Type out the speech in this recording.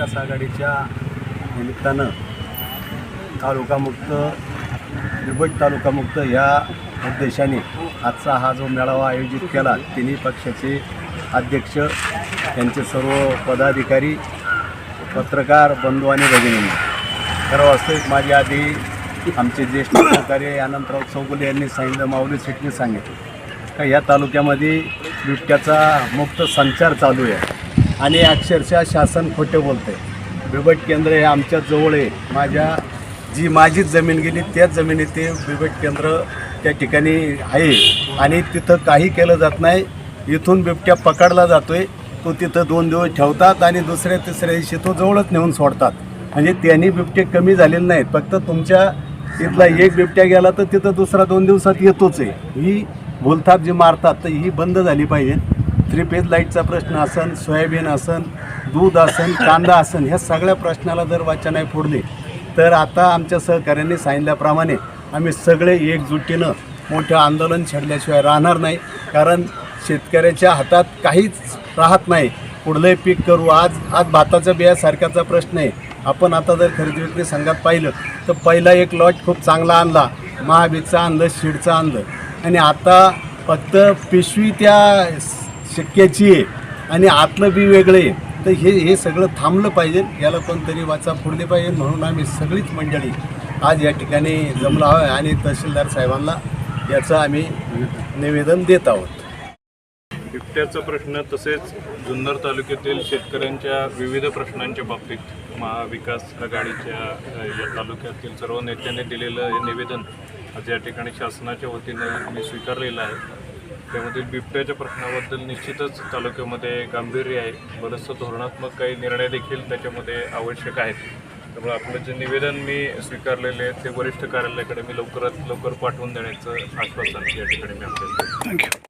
महाविकास आघाडीच्या निमित्तानं तालुकामुक्त बिबट तालुकामुक्त ह्या उद्देशाने आजचा हा जो मेळावा आयोजित केला तिन्ही पक्षाचे अध्यक्ष त्यांचे सर्व पदाधिकारी पत्रकार बंधू आणि भगिनी. खरं वास्तविक माझ्या आधी आमचे ज्येष्ठ सहकारी अनंतराव चौगुले यांनी सांगितलं माऊली शेटने सांगितलं का या तालुक्यामध्ये बिबट्याचा मुक्त संचार चालू आहे. आणि अक्षरशः शासन खोटे बोलते बिबट केंद्र हे आमच्या जवळ आहे. माझ्या जी माझीच जमीन गेली त्याच जमिनीत ते बिबट केंद्र त्या ठिकाणी आहे. आणि तिथं काही केलं जात नाही. इथून बिबट्या पकडला जातो आहे तो तिथं दोन दिवस ठेवतात आणि दुसऱ्या तिसऱ्या दिवशी तो जवळच नेऊन सोडतात. म्हणजे त्यांनी बिबटे कमी झालेले नाहीत. फक्त तुमच्या तिथला एक बिबट्या गेला तर तिथं दुसरा दोन दिवसात येतोच आहे. ही भूलथाप जी मारतात तर ही बंद झाली पाहिजे थ्री फेज लाईटचा प्रश्न असन सोयाबीन असन दूध असन कांदा असन ह्या सगळ्या प्रश्नाला जर वाचनाय फोडली तर आता आमच्या सहकाऱ्यांनी सांगितल्याप्रमाणे आम्ही सगळे एकजुटीनं मोठं आंदोलन छेडल्याशिवाय राहणार नाही कारण शेतकऱ्याच्या हातात काहीच राहत नाही. पुढलंही पीक करू आज आज भाताच्या बियासारख्याचा प्रश्न आहे. आपण आता जर खरेदी विक्री संघात पाहिलं तर पहिला एक लॉट खूप चांगला आणला महाबीजचं आणलं शिडचं आणलं. आणि आता फक्त पिशवी त्या शक्याची आहे आणि आतलं बी वेगळं आहे. तर हे हे सगळं थांबलं पाहिजे. याला कोणतरी वाचा फोडली पाहिजे म्हणून आम्ही सगळीच मंडळी आज या ठिकाणी जमलो आहोत आणि तहसीलदार साहेबांना याचं आम्ही निवेदन देत आहोत. बिबट्याचा प्रश्न तसेच जुन्नर तालुक्यातील शेतकऱ्यांच्या विविध प्रश्नांच्या बाबतीत महाविकास आघाडीच्या या तालुक्यातील सर्व नेत्यांनी दिलेलं हे निवेदन आज या ठिकाणी शासनाच्या वतीनं मी स्वीकारलेलं आहे. त्यामध्ये बिबट्याच्या प्रश्नाबद्दल निश्चितच तालुक्यामध्ये गांभीर्य आहे. बरंचसं धोरणात्मक काही निर्णय देखील त्याच्यामध्ये आवश्यक आहेत. त्यामुळे आपलं जे निवेदन मी स्वीकारलेले आहे ते वरिष्ठ कार्यालयाकडे मी लवकरात लवकर पाठवून देण्याचं आश्वासन या ठिकाणी मी आपल्याला